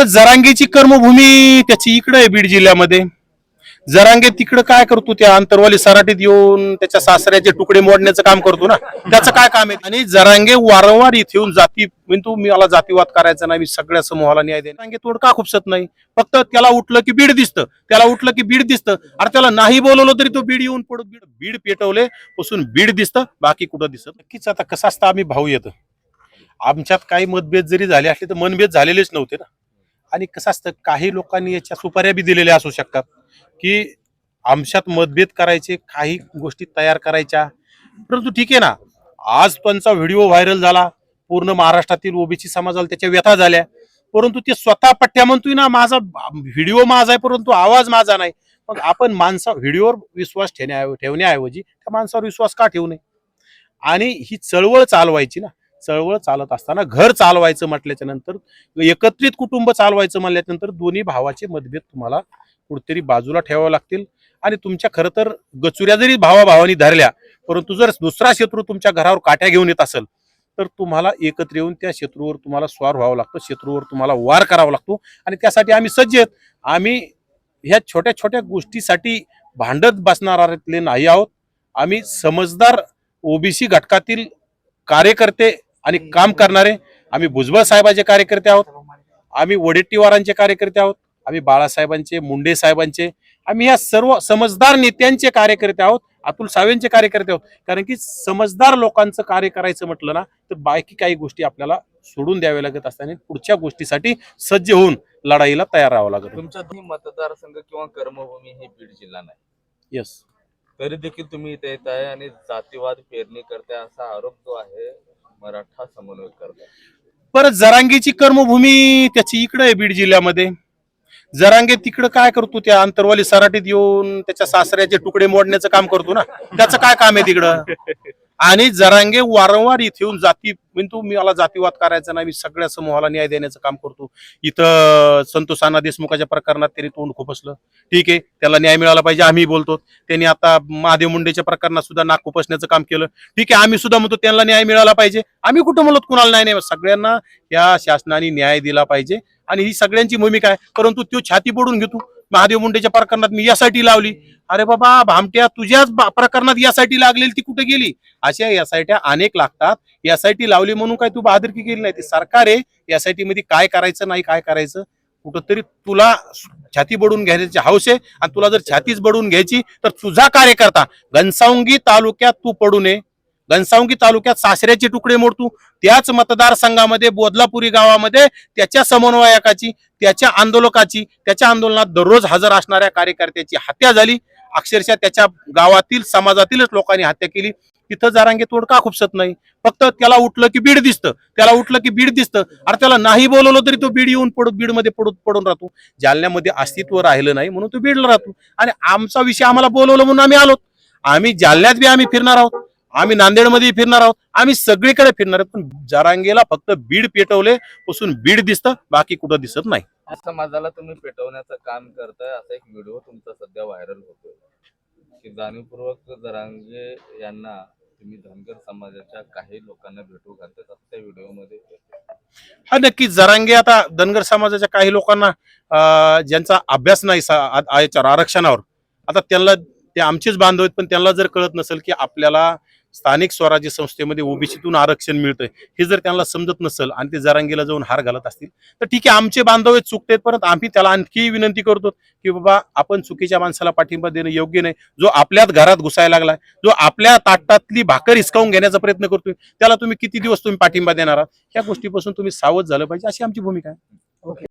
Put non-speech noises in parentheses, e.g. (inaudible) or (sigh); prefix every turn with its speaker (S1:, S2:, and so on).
S1: तर जरांगेची कर्मभूमी त्याची इकडे आहे बीड जिल्ह्यामध्ये. जरांगे तिकडं काय करतो त्या अंतरवाली सराटीत येऊन त्याच्या सासऱ्याचे तुकडे मोडण्याचं काम करतो ना? त्याचं काय काम आहे? आणि जरांगे वारंवार इथे येऊन जाती म्हणजे तू मी मला जातीवाद करायचा नाही मी सगळ्या समूहाला न्याय दे जरांगे तोड का खुपसत नाही. फक्त त्याला उठलं की बीड दिसतं. त्याला उठलं की बीड दिसतं. अरे त्याला नाही बोलवलं तरी तो बीड येऊन पडत बीड बीड पेटवले पासून बीड दिसतं बाकी कुठं दिसत नक्कीच आता कसं असतं आम्ही भाऊ येतं. आमच्यात काही मतभेद जरी झाले असले तर मनभेद झालेलेच नव्हते ना. आणि कसं असतं काही लोकांनी याच्या सुपाऱ्या बी दिलेल्या असू शकतात. की आमच्यात मतभेद करायचे काही गोष्टी तयार करायच्या. परंतु ठीक आहे ना आज त्यांचा व्हिडिओ व्हायरल झाला पूर्ण महाराष्ट्रातील ओबीसी समाजाला त्याच्या व्यथा झाल्या. परंतु ते स्वतः पट्ट्या म्हणतोय ना माझा व्हिडिओ माझा आहे परंतु आवाज माझा नाही. मग आपण माणसा व्हिडिओवर विश्वास ठेवण्या ठेवण्याऐवजी त्या माणसावर विश्वास का ठेवू नये? आणि ही चळवळ चालवायची ना चळवळ चालत असताना घर चालवायचं म्हटल्याच्या नंतर एकत्रित कुटुंब चालवायचं म्हणल्याच्या नंतर दोन्ही भावाचे मतभेद तुम्हाला कुठेतरी बाजूला ठेवावे लागतील. आणि तुमच्या खरं तर गचुऱ्या जरी भावाभावानी धरल्या परंतु जर दुसरा शत्रू तुमच्या घरावर काट्या घेऊन येत असेल तर तुम्हाला एकत्र येऊन त्या शत्रूवर तुम्हाला स्वार व्हावं लागतं शत्रूवर तुम्हाला वार करावा लागतो. आणि त्यासाठी आम्ही सज्ज आहेत. आम्ही ह्या छोट्या छोट्या गोष्टीसाठी भांडत बसणारे नाही आहोत. आम्ही समजदार ओबीसी घटकातील कार्यकर्ते आणि काम करणारे आम्ही भुजबळ साहेबांचे कार्यकर्ते आहोत. आम्ही वडेट्टीवारांचे कार्यकर्ते आहोत. आम्ही बाळासाहेबांचे मुंडे साहेबांचे आम्ही या सर्व समजदार नेत्यांचे कार्यकर्ते आहोत अतुल सावेंचे कार्यकर्ते आहोत. कारण की समजदार लोकांचं कार्य करायचं म्हटलं ना तर बाकी काही गोष्टी आपल्याला सोडून द्याव्या लागत असताना पुढच्या गोष्टीसाठी सज्ज होऊन लढाईला तयार राहावं लागत.
S2: दोन्ही मतदारसंघ किंवा कर्मभूमी हे बीड जिल्हा नाही.
S1: येस
S2: तरी देखील तुम्ही इथे येत आहे आणि जातीवाद पेरणी करताय असा आरोप जो आहे मराठा समन्वय करताय
S1: परत जरांगेची कर्मभूमी त्याची इकडे आहे बीड जिल्ह्यामध्ये. जरांगे तिकडं काय करतो त्या अंतरवाली सराटीत येऊन त्याच्या सासऱ्याचे तुकडे मोडण्याचं काम करतो ना? त्याचं काय काम आहे तिकडं? (laughs) आणि जरांगे वारंवार इथे येऊन जाती म्हणजे मी मला जातीवाद करायचा नाही मी सगळ्या समूहाला न्याय देण्याचं काम करतो. इथं संतोष अण्णा देशमुखाच्या प्रकरणात त्यांनी तोंड खुपसलं. ठीक आहे त्याला न्याय मिळाला पाहिजे आम्ही बोलतो. त्यांनी आता महादेव मुंडेच्या प्रकरणात सुद्धा नाक खुपसण्याचं काम केलं. ठीक आहे आम्ही सुद्धा म्हणतो त्यांना न्याय मिळाला पाहिजे. आम्ही कुठं म्हणत कुणाला न्याय नाही? सगळ्यांना या शासनाने न्याय दिला पाहिजे. आणि ही सगळ्यांची भूमिका आहे. परंतु तो छाती पडून घेतो. महादेव मुंडेच्या प्रकरणात मी यासाठी लावली. अरे बाबा भामट्या तुझ्याच प्रकरणात यासाठी लागलेली ती कुठे गेली? अशा यासाठी अनेक लागतात. यासाठी लावली म्हणून काय तू बहादरकी केली नाही? ते सरकार आहे. यासाठी मध्ये काय करायचं नाही काय करायचं? कुठंतरी तुला छाती बडून घ्यायची हौस आहे. आणि तुला जर छातीच बडून घ्यायची तर तुझा कार्यकर्ता घनसावंगी तालुक्यात तू पडू नये. घनसावंगी तालुक्यात सासऱ्याचे तुकडे मोडतो. त्याच मतदारसंघामध्ये बोदलापुरी गावामध्ये त्याच्या समन्वयकाची त्याच्या आंदोलकाची त्याच्या आंदोलनात दररोज हजर असणाऱ्या कार्यकर्त्याची हत्या झाली. अक्षरशः त्याच्या गावातील समाजातीलच लोकांनी हत्या केली. तिथं जारांगे तोड का खुपसत नाही? फक्त त्याला उठलं की बीड दिसतं. त्याला उठलं की बीड दिसतं. अरे त्याला नाही बोलवलं तरी तो बीड येऊन पडून बीडमध्ये पडत पडून राहतो. जालन्यामध्ये अस्तित्व राहिलं नाही म्हणून तो बीडला राहतो. आणि आमचा विषय आम्हाला बोलवलं म्हणून आम्ही आलो आम्ही जालन्यात बी आम्ही फिरणार आहोत. आम्ही नांदेडमध्ये फिरणार आहोत. आम्ही सगळीकडे फिरणार आहोत. पण जरांगेला फक्त बीड पेटवले पासून बीड दिसतं बाकी कुठं दिसत नाही.
S2: समाजाला तुम्ही पेटवण्याचं काम करताय असा एक व्हिडिओ तुमचा सध्या व्हायरल होतोय. की जाणीवपूर्वक जरांगे यांना तुम्ही धनगर समाजाच्या काही लोकांना भेटू घालतात त्या व्हिडिओमध्ये
S1: हा नक्कीच जरांगे आता धनगर समाजाच्या काही लोकांना ज्यांचा अभ्यास नाही आरक्षणावर. आता त्यांना ते आमचेच बांधव आहेत पण त्यांना जर कळत नसेल की आपल्याला स्थानिक स्वराज्य संस्थेमध्ये ओबीसीतून आरक्षण मिळतंय. हे जर त्यांना समजत नसेल आणि ते जरांगीला जाऊन हार घालत असतील तर ठीक आहे आमचे बांधव चुकतेत परत आम्ही त्याला आणखी विनंती करतो की बाबा आपण चुकीच्या माणसाला पाठिंबा देणं योग्य नाही. जो आपल्याच घरात घुसायला लागलाय जो आपल्या ताटातली भाकर हिसकावून घेण्याचा प्रयत्न करतोय त्याला तुम्ही किती दिवस तुम्ही पाठिंबा देणार आहात? या गोष्टीपासून तुम्ही सावध झालं पाहिजे. अशी आमची भूमिका आहे.